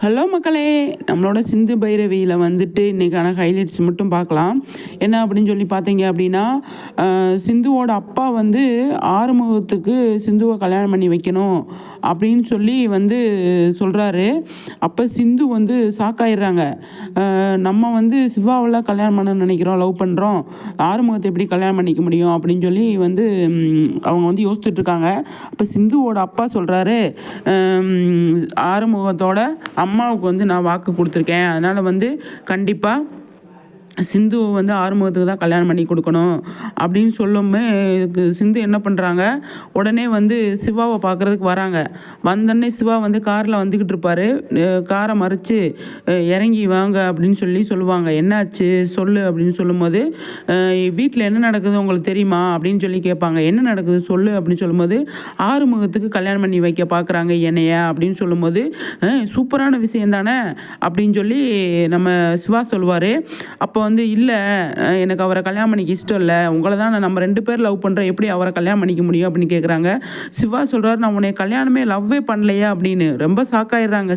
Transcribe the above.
Hello மக்களே. நம்மளோட சிந்து பைரவியில் வந்துட்டு இன்றைக்கான ஹைலைட்ஸ் மட்டும் பார்க்கலாம். என்ன அப்படின்னு சொல்லி பார்த்தீங்க அப்படின்னா சிந்துவோட அப்பா வந்து ஆறுமுகத்துக்கு சிந்துவை கல்யாணம் பண்ணி வைக்கணும் அப்படின்னு சொல்லி வந்து சொல்கிறாரு அப்போ சிந்து வந்து சாக்காயிடுறாங்க. நம்ம வந்து சிவாவில் கல்யாணம் பண்ண நினைக்கிறோம் லவ் பண்ணுறோம் ஆறுமுகத்தை எப்படி கல்யாணம் பண்ணிக்க முடியும் அப்படின்னு சொல்லி வந்து அவங்க வந்து யோசிச்சுட்ருக்காங்க அப்போ சிந்துவோட அப்பா சொல்கிறாரு ஆறுமுகத்தோட அம்மாவுக்கு வந்து நான் வாக்கு கொடுத்துருக்கேன். அதனால் வந்து கண்டிப்பாக சிந்துவை வந்து ஆறுமுகத்துக்கு தான் கல்யாணம் பண்ணி கொடுக்கணும் அப்படின்னு சொல்லுமே சிந்து என்ன பண்ணுறாங்க உடனே வந்து சிவாவை பார்க்குறதுக்கு வராங்க. வந்தோடனே சிவா வந்து காரில் வந்துக்கிட்டு இருப்பாரு. காரை மறித்து இறங்கி வாங்க அப்படின்னு சொல்லி சொல்லுவாங்க. என்னாச்சு? சொல்லு அப்படின்னு சொல்லும்போது வீட்டில் என்ன நடக்குது உங்களுக்கு தெரியுமா? அப்படின்னு சொல்லி கேட்பாங்க. என்ன நடக்குது? சொல்லு அப்படின்னு சொல்லும்போது ஆறுமுகத்துக்கு கல்யாணம் பண்ணி வைக்க பார்க்குறாங்க என்னைய அப்படின்னு சொல்லும்போது சூப்பரான விஷயம் தானே? அப்படின்னு சொல்லி நம்ம சிவா சொல்லுவார். அப்போ வந்து இல்லை எனக்கு அவரை கல்யாணம் பண்ணிக்க இஷ்டம் இல்லை. உங்களை தான் நான் நம்ம ரெண்டு பேர் லவ் பண்ணுறோம் எப்படி அவரை கல்யாணம் பண்ணிக்க முடியும்? அப்படின்னு கேட்குறாங்க சிவா சொல்கிறார் நான் உன்னை கல்யாணமே லவ்வே பண்ணலையா அப்படின்னு. ரொம்ப ஷாக்காயிடுறாங்க